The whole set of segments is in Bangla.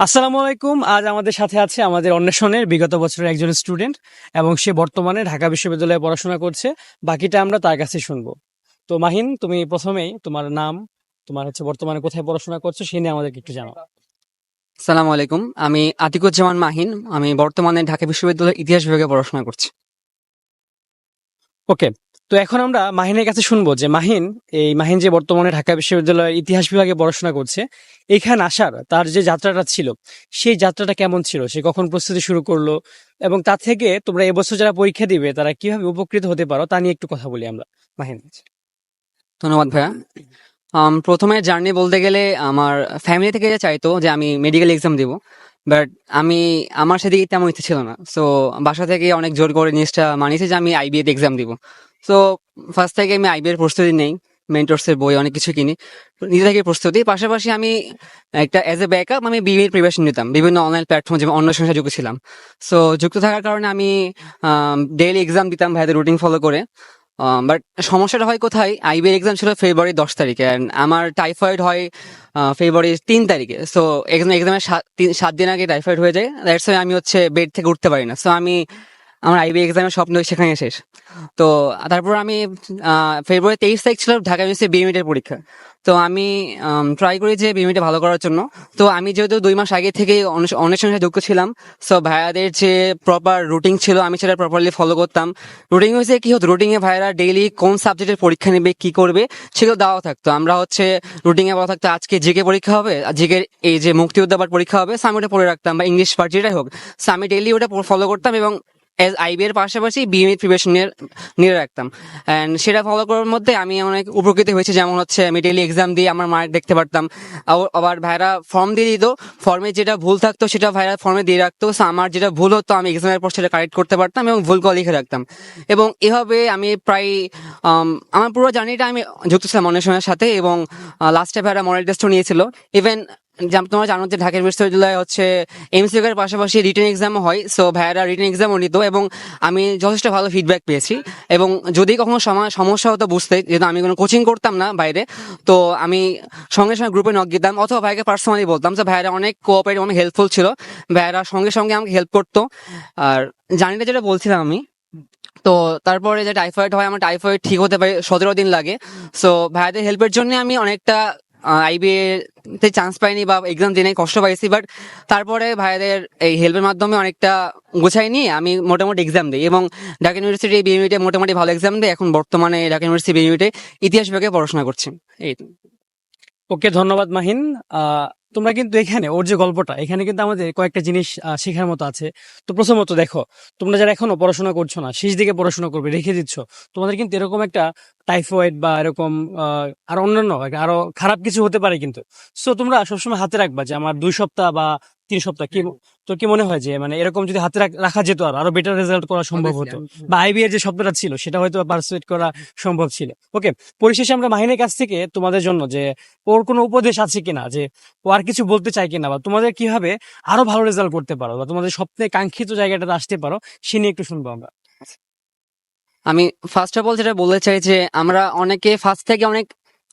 আসসালামু আলাইকুম। আজ আমাদের সাথে আছে আমাদের অন্বেষণের বিগত বছরের একজন স্টুডেন্ট এবং সে বর্তমানে ঢাকা বিশ্ববিদ্যালয়ে পড়াশোনা করছে। বাকিটা আমরা তার কাছে শুনব। তো মাহিন তুমি প্রথমেই তোমার নাম তোমার হচ্ছে বর্তমানে কোথায় পড়াশোনা করছ সে নিয়ে আমাদেরকে একটু জানাও। সালাম আলাইকুম। আমি আতিকুজ্জামান মাহিন। আমি বর্তমানে ঢাকা বিশ্ববিদ্যালয়ের ইতিহাস বিভাগে পড়াশোনা করছি। ওকে। তো এখন আমরা মাহিনের কাছে শুনব যে মাহিন, এই মাহিন যে বর্তমানে ঢাকা বিশ্ববিদ্যালয়ের ইতিহাস বিভাগে পড়াশোনা করছে, এখানে আসার তার যে যাত্রাটা ছিল, সেই যাত্রাটা কেমন ছিল? সে কখন প্রস্তুতি শুরু করল? এবং তা থেকে তোমরা এবছর যারা পরীক্ষা দিবে, তারা কীভাবে উপকৃত হতে পারো? তা নিয়ে একটু কথা বলি আমরা মাহিন ধন্যবাদ ভাইয়া। প্রথমে জার্নি বলতে গেলে আমার ফ্যামিলি থেকে যে চাইতো যে আমি মেডিকেল এক্সাম দিব বাট আমি, আমার সেদিকে তেমন ইচ্ছে ছিল না। সো বাসা থেকে অনেক জোর করে জিনিসটা মানিয়েছে যে আমি আইবিএতে এক্সাম দিব। সো ফার্স্ট থেকে আমি আইবিএর প্রস্তুতি নেই, মেন্টরসের বই, অনেক কিছু কিনি। নিজে থেকে প্রস্তুতি। পাশাপাশি আমি একটা অ্যাজ এ ব্যাকআপ আমি বিবিএর প্রিপারেশন নিতাম। বিভিন্ন অনলাইন প্ল্যাটফর্ম যেমন অন্য সংখ্যা যুক্ত ছিলাম। সো যুক্ত থাকার কারণে আমি ডেইলি এক্সাম দিতাম ভাইদের রুটিন ফলো করে। বাট সমস্যাটা হয় কোথায়? আইবিএর এক্সাম ছিল ফেব্রুয়ারি দশ তারিখে অ্যান্ড আমার টাইফয়েড হয় ফেব্রুয়ারি তিন তারিখে। সো এক্সাম এক্সামের সাত দিন আগে টাইফয়েড হয়ে যায়। দ্যাটস আমি হচ্ছে বেড থেকে উঠতে পারি না। সো আমি আমার আইবি এক্সামের স্বপ্ন সেখানে শেষ। তো তারপর আমি ফেব্রুয়ারি তেইশ তারিখ ছিল ঢাকা ইউনিভার্সিটি বিএমিটের পরীক্ষা। তো আমি ট্রাই করি যে বিএমিটে ভালো করার জন্য। তো আমি যেহেতু দুই মাস আগে থেকে অনেক সঙ্গে যুক্ত ছিলাম সো ভাইয়াদের যে প্রপার রুটিন ছিল, আমি সেটা প্রপারলি ফলো করতাম। রুটিন হয়েছে কি হতো রুটিনে ভাইয়ারা ডেইলি কোন সাবজেক্টের পরীক্ষা নেবে, কি করবে, সেগুলো দেওয়া থাকতো। আমরা হচ্ছে রুটিনে বলা থাকতো, আজকে জিকে পরীক্ষা হবে জিকে এই যে মুক্তিযোদ্ধা পরীক্ষা হবে সো আমি ওটা পড়ে রাখতাম, বা ইংলিশ পাঠ যেটাই হোক। সো আমি ডেইলি ওটা ফলো করতাম এবং এজ আইবি এর পাশাপাশি বিএমএ প্রিপারেশন নিয়ে রাখতাম। অ্যান্ড সেটা ফলো করার মধ্যে আমি অনেক উপকৃত হয়েছি, যেমন হচ্ছে আমি ডেইলি এক্সাম দিয়ে আমার মার্ক দেখতে পারতাম। আবার- ভাইরা ফর্ম দিয়ে দিত। ফর্মে যেটা ভুল থাকতো সেটা ভাইরা ফর্মে দিয়ে রাখতো। আমার যেটা ভুল হতো, আমি এক্সামের পর সেটা কারেক্ট করতে পারতাম এবং ভুলগুলো লিখে রাখতাম। এবং এভাবে আমি প্রায় আমার পুরো জার্নিটা আমি যুক্ত ছিলাম অনেক সময়ের সাথে এবং লাস্টে ভাইরা মডেল টেস্টও নিয়েছিল। ইভেন তোমরা জানো যে ঢাকা বিশ্ববিদ্যালয়ে হচ্ছে এমসিউ এর পাশাপাশি রিটেন এক্সামও হয় সো ভাইয়ারা রিটেন এক্সামও নিত এবং আমি যথেষ্ট ভালো ফিডব্যাক পেয়েছি এবং যদি কখনো সমা- সমস্যা হতো বুঝতে, যেহেতু আমি কোনো কোচিং করতাম না বাইরে, তো আমি সঙ্গে সঙ্গে গ্রুপে নক দিতাম অথবা ভাইকে পার্সোনালি বলতাম যে ভাইয়ারা অনেক কোঅপারেটিভ অনেক হেল্পফুল ছিল, ভাইয়ারা সঙ্গে সঙ্গে আমাকে হেল্প করতো। আর জানিটা যেটা বলছিলাম আমি, তো তারপরে যে টাইফয়েড হয়, আমার টাইফয়েড ঠিক হতে পারে সতেরো দিন লাগে সো ভাইয়াদের হেল্পের জন্য আমি অনেকটা আইবিএ তে চান্স পাইনি বা এক্সাম দিনে কষ্ট পাইছি বাট তারপরে ভাইদের এই হেল্পের মাধ্যমে অনেকটা গোছাই নিয়ে আমি মোটামুটি এক্সাম দিই। এবং ঢাকা ইউনিভার্সিটি বিএমিটে মোটামুটি ভালো এক্সাম দিই এখন বর্তমানে ঢাকা ইউনিভার্সিটি বিএমিটে ইতিহাস বিভাগে পড়াশোনা করছি। এই। ওকে ধন্যবাদ মাহিন। তোমরা কিন্তু এখানে ওর যে গল্পটা, এখানে কিন্তু আমাদের কয়েকটা জিনিস শেখার মতো আছে। তো প্রথমত দেখো, তোমরা যারা এখনও পড়াশোনা করছ না, শেষ দিকে পড়াশোনা করবে, রেখে দিচ্ছ, তোমাদের কিন্তু এরকম একটা টাইফয়েড বা এরকম আর অন্যান্য, আরও খারাপ কিছু হতে পারে কিন্তু। সো তোমরা সবসময় হাতে রাখবা যে আমার দুই সপ্তাহ বা তিন সপ্তাহ। কি তোর কি মনে হয় যে মানে এরকম যদি হাতে রাখা যেত আর আরও বেটার রেজাল্ট করা সম্ভব হতো? বা আইবি এর যে শব্দটা ছিল সেটা হয়তো পার্সুয়েট করা সম্ভব ছিল। ওকে পরিশেষে আমরা মাহিনের কাছ থেকে তোমাদের জন্য যে ওর কোনো উপদেশ আছে কিনা? যে ও আর কিছু বলতে চায় কিনা? বা তোমাদের কীভাবে আরও ভালো রেজাল্ট করতে পারো? বা তোমাদের স্বপ্নে কাঙ্ক্ষিত জায়গাটাতে আসতে পারো সে নিয়ে একটু শুনব আমরা। আমি ফার্স্ট অফ অল যেটা বলতে চাই যে আমরা অনেকে ফার্স্ট থেকে অনেক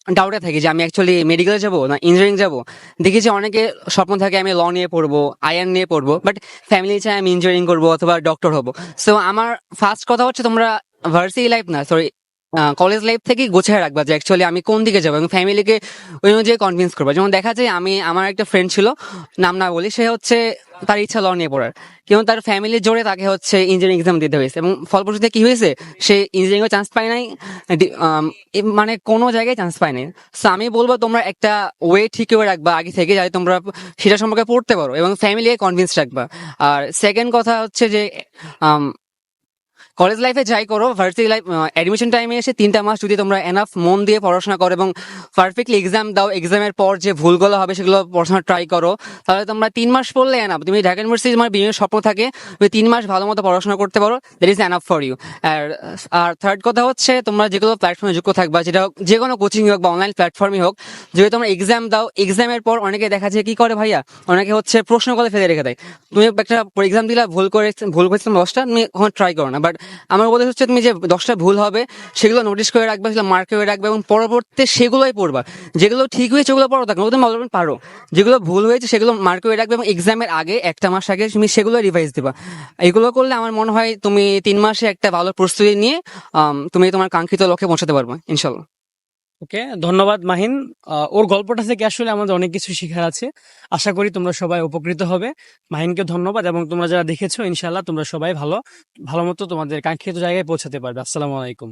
ডাউটে থাকি যে আমি অ্যাকচুয়ালি মেডিকেলে যাব না ইঞ্জিনিয়ারিং যাব? দেখি যে অনেকে স্বপ্ন থাকে আমি ল নিয়ে পড়ব আয়ার নিয়ে পড়ব বাট ফ্যামিলি চাই আমি ইঞ্জিনিয়ারিং করব অথবা ডক্টর হব। সো আমার ফার্স্ট কথা হচ্ছে তোমরা ভার্সিটি লাইফ না সরি কলেজ লাইফ থেকেই গোছায় রাখবা যে অ্যাকচুয়ালি আমি কোন দিকে যাব এবং ফ্যামিলিকে ওই অনুযায়ী কনভিন্স করব। যেমন দেখা যায় আমি, আমার একটা ফ্রেন্ড ছিল, নাম না বলি, সে হচ্ছে তার ইচ্ছা ল নিয়ে পড়ার। কিন্তু তার ফ্যামিলির জোরে তাকে হচ্ছে ইঞ্জিনিয়ারিং এক্সাম দিতে হয়েছে এবং ফলপ্রসূতে কি হয়েছে, সে ইঞ্জিনিয়ারিং চান্স পায় নাই মানে কোনো জায়গায় চান্স পায় নাই। সো আমি বলব তোমরা একটা ওয়ে ঠিক করে রাখবা, আগে থেকে যাতে তোমরা সেটা সম্পর্কে পড়তে পারো এবং ফ্যামিলিকে কনভিন্স রাখবা। আর সেকেন্ড কথা হচ্ছে যে কলেজ লাইফে যাই করো ভার্সিটি লাইফ অ্যাডমিশন টাইমে এসে তিনটা মাস যদি তোমরা এনাফ মন দিয়ে পড়াশোনা করো এবং পারফেক্টলি এক্সাম দাও এক্সামের পর যে ভুলগুলো হবে সেগুলো পড়াশোনা ট্রাই করো, তাহলে তোমরা তিন মাস পড়লে এনাফ তুমি ঢাকা ইউনিভার্সিটি তোমার বিভিন্ন স্বপ্ন থাকে, তুমি তিন মাস ভালো মতো পড়াশোনা করতে পারো that is enough for you আর আর থার্ড কথা হচ্ছে, তোমরা যেগুলো প্ল্যাটফর্মে যুক্ত থাকবা, যেটা যে কোনো কোচিং হোক বা অনলাইন প্ল্যাটফর্মই হোক, যদি তোমরা এক্সাম দাও এক্সামের পর অনেকে দেখা যায়, কি করে ভাইয়া? অনেকে হচ্ছে প্রশ্ন করে ফেলে রেখে দেয়। তুমি একটা এক্সাম দিলা, ভুল করে ভুল করেছিলাম দশটা তুমি ট্রাই করো না। বাট আমার উপদেশ হচ্ছে তুমি যে দশটা ভুল হবে, সেগুলো নোটিস করে রাখবে, সেগুলো মার্ক করে রাখবে এবং পরবর্তীতে সেগুলোই পড়বা। যেগুলো ঠিক হয়েছে, ওগুলো পড়ো থাকবে তুমি অলরেডি পারো। যেগুলো ভুল হয়েছে, সেগুলো মার্ক করে রাখবে এবং এক্সামের আগে, একটা মাস আগে তুমি সেগুলো রিভাইজ দেবা। এগুলো করলে আমার মনে হয় তুমি তিন মাসে একটা ভালো প্রস্তুতি নিয়ে তুমি তোমার কাঙ্ক্ষিত লক্ষ্যে পৌঁছাতে পারবে ইনশাল্লাহ ওকে, ধন্যবাদ মাহিন। ওর গল্পটা থেকে আসলে আমাদের অনেক কিছু শেখার আছে। আশা করি তোমরা সবাই উপকৃত হবে। মাহিনকে ধন্যবাদ এবং তোমরা যারা দেখেছ ইনশাল্লাহ তোমরা সবাই ভালো ভালো মতো তোমাদের কাঙ্ক্ষিত জায়গায় পৌঁছাতে পারবে। আসসালামু আলাইকুম।